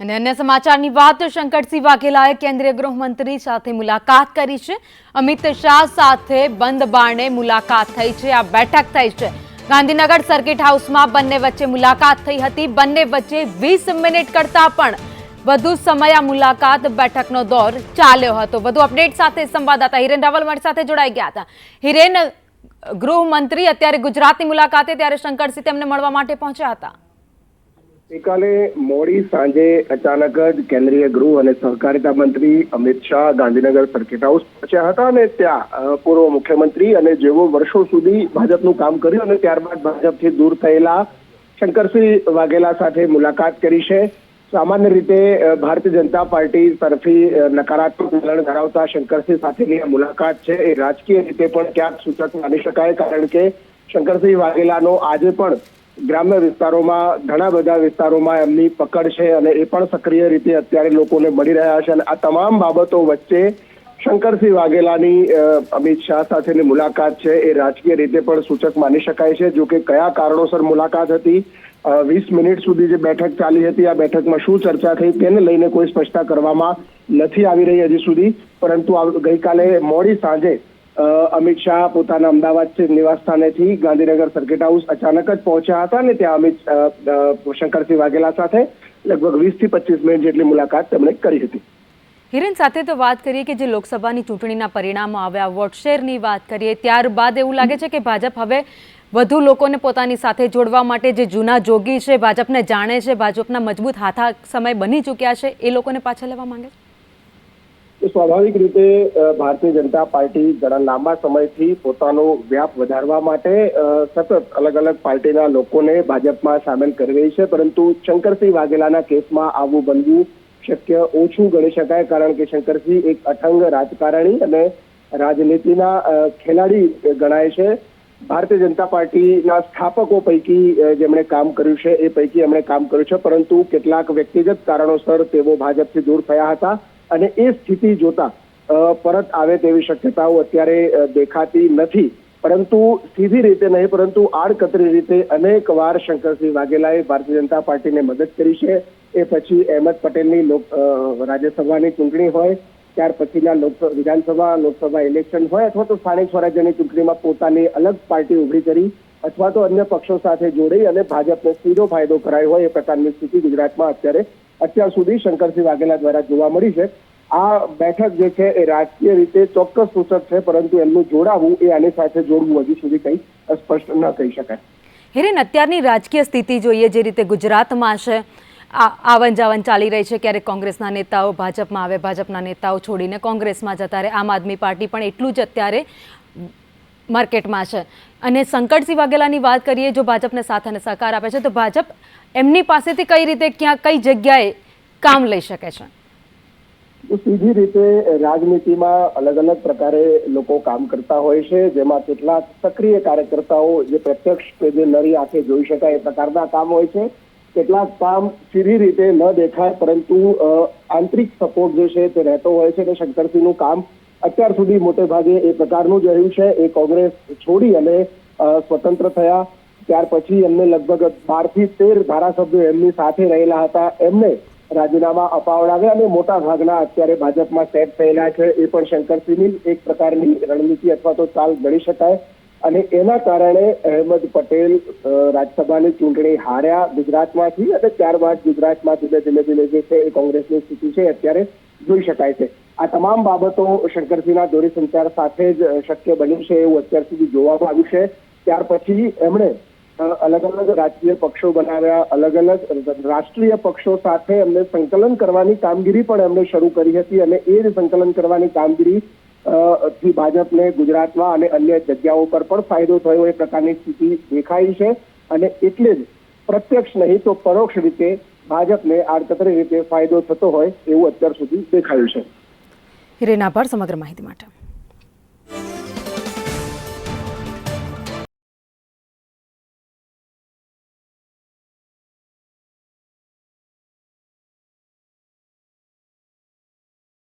અને અન્ય સમાચારની વાત, શંકરસિંહ વાઘેલાએ કેન્દ્રીય ગૃહમંત્રી સાથે મુલાકાત કરી છે. અમિત શાહ સાથે બંધ બારણે મુલાકાત થઈ છે. આ બેઠક થઈ છે. ગાંધીનગર સર્કિટ હાઉસમાં બંને વચ્ચે મુલાકાત થઈ હતી. બંને વચ્ચે વીસ મિનિટ કરતા પણ વધુ સમય આ મુલાકાત બેઠકનો દોર ચાલ્યો હતો. વધુ અપડેટ સાથે સંવાદદાતા હિરેન રાવલ મારી સાથે જોડાઈ ગયા હતા. હિરેન, ગૃહમંત્રી અત્યારે ગુજરાતની મુલાકાતે, ત્યારે શંકરસિંહ તેમને મળવા માટે પહોંચ્યા હતા. ગઈકાલે મોડી સાંજે અચાનક જ કેન્દ્રીય ગૃહ અને સહકારિતા મંત્રી અમિત શાહ ગાંધીનગર સર્કિટ હાઉસ પહોંચ્યા હતા અને ત્યાં પૂર્વ મુખ્યમંત્રી અને જેઓ વર્ષો સુધી ભાજપનું કામ કર્યું અને ત્યારબાદ ભાજપથી દૂર થયેલા શંકરસિંહ વાઘેલા સાથે મુલાકાત કરી છે. સામાન્ય રીતે ભારતીય જનતા પાર્ટી તરફી નકારાત્મક વલણ ધરાવતા શંકરસિંહ સાથેની આ મુલાકાત છે એ રાજકીય રીતે પણ ક્યાંક સૂચક માની શકાય, કારણ કે શંકરસિંહ વાઘેલાનો આજે પણ ગ્રામ્ય વિસ્તારોમાં, ઘણા બધા વિસ્તારોમાં એમની પકડ છે અને એ પણ સક્રિય રીતે અત્યારે લોકોને મળી રહ્યા છે અને આ તમામ બાબતો વચ્ચે શંકરસિંહ વાઘેલાની અમિત શાહ સાથેની મુલાકાત છે. એ રાજકીય રીતે પણ સૂચક માની શકાય છે. જો કે કયા કારણોસર મુલાકાત હતી? વીસ મિનિટ સુધી જે બેઠક ચાલી હતી, આ બેઠકમાં શું ચર્ચા થઈ તેને લઈને કોઈ સ્પષ્ટતા કરવામાં નથી આવી રહી હજી સુધી. પરંતુ ગઈકાલે મોડી સાંજે અમિત શાહ પોતાના અમદાવાદ નિવાસ સ્થાનેથી ગાંધીનગર સર્કિટ હાઉસ અચાનક જ પહોંચ્યા હતા અને ત્યાં અમિત શંકરસિંહ વાઘેલા સાથે લગભગ વીસથી પચીસ મિનિટ જેટલી મુલાકાત તેમણે કરી હતી. હિરેન, સાથે તો વાત કરીએ કે જે લોકસભાની ચૂંટણીના પરિણામો આવ્યા, વોટશેરની વાત કરીએ, ત્યારબાદ એવું લાગે છે કે ભાજપ હવે વધુ લોકોને પોતાની સાથે જોડવા માટે જે જૂના જોગી છે, ભાજપને જાણે છે, ભાજપના મજબૂત હાથા સમય બની ચૂક્યા છે, એ લોકોને પાછા લેવા માંગે છે? સ્વાભાવિક રીતે ભારતીય જનતા પાર્ટી ઘણા લાંબા સમયથી પોતાનો વ્યાપ વધારવા માટે સતત અલગ અલગ પાર્ટીના લોકોને ભાજપમાં સામેલ કરી રહી છે. પરંતુ શંકરસિંહ વાઘેલાના કેસમાં આવું બનવું શક્ય ઓછું ગણી શકાય, કારણ કે શંકરસિંહ એક અઠંગ રાજકારણી અને રાજનીતિના ખેલાડી ગણાય છે. ભારતીય જનતા પાર્ટીના સ્થાપકો પૈકી જેમણે કામ કર્યું છે, એ પૈકી એમણે કામ કર્યું છે. પરંતુ કેટલાક વ્યક્તિગત કારણોસર તેઓ ભાજપથી દૂર થયા હતા. અને એ સ્થિતિ જોતા પરત આવે તેવી શક્યતાઓ અત્યારે દેખાતી નથી. પરંતુ સીધી રીતે નહીં, પરંતુ આડકતરી રીતે અનેક વાર શંકરસિંહ વાઘેલાએ ભારતીય જનતા પાર્ટીને મદદ કરી છે. એ પછી અહેમદ પટેલની લોક રાજ્યસભાની ચૂંટણી હોય, ત્યાર પછીના લોક, વિધાનસભા, લોકસભા ઇલેક્શન હોય, અથવા તો સ્થાનિક સ્વરાજ્યની ચૂંટણીમાં પોતાની અલગ પાર્ટી ઊભી કરી, અથવા તો અન્ય પક્ષો સાથે જોડી અને ભાજપને સીધો ફાયદો કરાયો હોય એ પ્રકારની સ્થિતિ ગુજરાતમાં અત્યારે અત્યાર સુધી શંકરસિંહ વાઘેલા દ્વારા જોવા મળી છે. આ બેઠક જે છે એ રાજકીય રીતે ચોક્કસ સૂચક છે, પરંતુ એમનું જોડાવું એ આની સાથે જોડવું હજી સુધી કંઈ સ્પષ્ટ ન કહી શકાય. હિરેન, અત્યારની રાજકીય સ્થિતિ જોઈએ જે રીતે ગુજરાતમાં છે આવન જાવન ચાલી રહી છે, ક્યારેક કોંગ્રેસના નેતાઓ ભાજપમાં આવે, ભાજપના નેતાઓ છોડીને કોંગ્રેસમાં જતા રહે, આમ આદમી પાર્ટી પણ એટલું જ અત્યારે માર્કેટમાં છે. અને શંકરસિંહ વાઘેલાની વાત કરીએ, જો ભાજપને સાથ અને સહકાર આપે છે, તો ભાજપ એમની પાસેથી કઈ રીતે, ક્યાં, કઈ જગ્યાએ કામ લઈ શકે છે? સીધી રીતે રાજનીતિમાં અલગ અલગ પ્રકારે લોકો કામ કરતા હોય છે, જેમાં કેટલાક સક્રિય કાર્યકર્તાઓ, જે પ્રત્યક્ષ કે જે નરી આંખે જોઈ શકાય એ પ્રકારના કામ હોય છે. કેટલાક કામ સીધી રીતે ન દેખાય, પરંતુ આંતરિક સપોર્ટ જે છે તે રહેતો હોય છે અને શંકરસિંહનું કામ અત્યાર સુધી મોટે ભાગે એ પ્રકારનું જ રહ્યું છે. એ કોંગ્રેસ છોડી અને સ્વતંત્ર થયા. ત્યાર પછી એમને લગભગ બારથી તેર ધારાસભ્યો એમની સાથે રહેલા હતા. એમને રાજીનામા અપાવડાવ્યા અને મોટા ભાગના અત્યારે ભાજપમાં સેટ થયેલા છે. એ પણ શંકરસિંહની એક પ્રકારની રણનીતિ અથવા તો ચાલ ગણી શકાય. અને એના કારણે અહેમદ પટેલ રાજ્યસભાની ચૂંટણી હાર્યા ગુજરાતમાંથી અને ત્યારબાદ ગુજરાતમાં ધીમે ધીમે ધીમે જે છે એ કોંગ્રેસની સ્થિતિ છે અત્યારે જોઈ શકાય છે. આ તમામ બાબતો શંકરસિંહના દોરી સંચાર સાથે જ શક્ય બન્યું છે એવું અત્યાર સુધી જોવામાં આવ્યું છે. ત્યાર પછી એમણે અલગ અલગ રાજકીય પક્ષો બનાવ્યા અલગ અલગ રાષ્ટ્રીય પક્ષો સાથે એમને સંકલન કરવાની કામગીરી પણ એમણે શરૂ કરી હતી અને એ જ સંકલન કરવાની કામગીરી થી ભાજપને ગુજરાતમાં અને અન્ય જગ્યાઓ પર પણ ફાયદો થયો એ પ્રકારની સ્થિતિ દેખાઈ છે. અને એટલે જ પ્રત્યક્ષ નહીં તો પરોક્ષ રીતે ભાજપને આડકતરી રીતે ફાયદો થતો હોય એવું અત્યાર સુધી દેખાયું છે. હિરેન આભાર સમગ્ર માહિતી માટે.